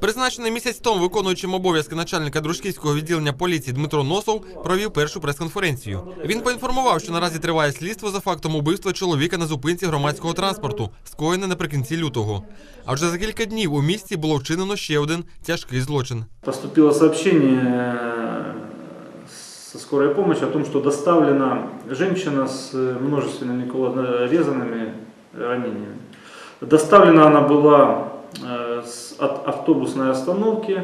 Призначений місяць тому виконуючим обов'язки начальника дружківського відділення поліції Дмитро Носов провів першу прес-конференцію. Він поінформував, що наразі триває слідство за фактом убивства чоловіка на зупинці громадського транспорту, скоєне наприкінці лютого. А вже за кілька днів у місті було вчинено ще один тяжкий злочин. Поступило сообщение э, со скорой помощи о том, что доставлена женщина с э, множественными резанными ранениями. Доставлена она была э, с- от автобусной остановки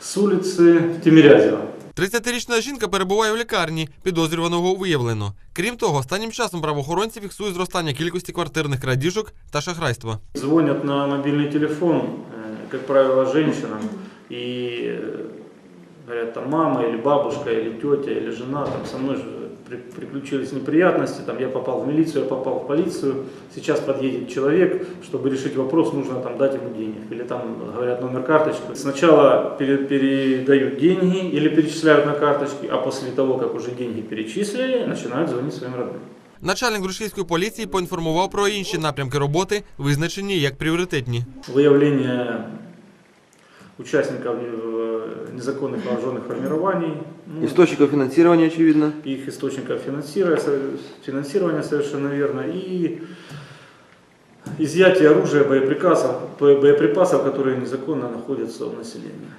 с улицы Тимирязева. 30-річна жінка перебуває в лікарні, підозрюваного виявлено. Крім того, останнім часом правоохоронці фіксують зростання кількості квартирних крадіжок та шахрайства. Звонят на мобильный телефон, э, как правило, женщинам, и э, говорят, там мама или бабушка, или тетя, или жена, там со мной же при- приключились неприятности, там я попал в милицию, я попал в полицию, сейчас подъедет человек, чтобы решить вопрос, нужно там дать ему денег, или там говорят номер карточки. Сначала пере- передают деньги или перечисляют на карточки, а после того, как уже деньги перечислили, начинают звонить своим родным. Начальник дружківської поліції поінформував про інші напрямки роботи, визначені як пріоритетні. выявление участников э, незаконных вооруженных формирований, ну, Источников финансирования, очевидно. их источников финансирования, финансирования совершенно верно, и изъятие оружия, боеприпасов, бо- боеприпасов, которые незаконно находятся у населения.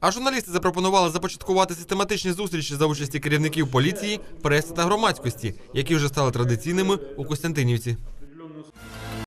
А журналісти запропонували започаткувати систематичні зустрічі за участі керівників поліції, преси та громадськості, які вже стали традиційними у Костянтинівці.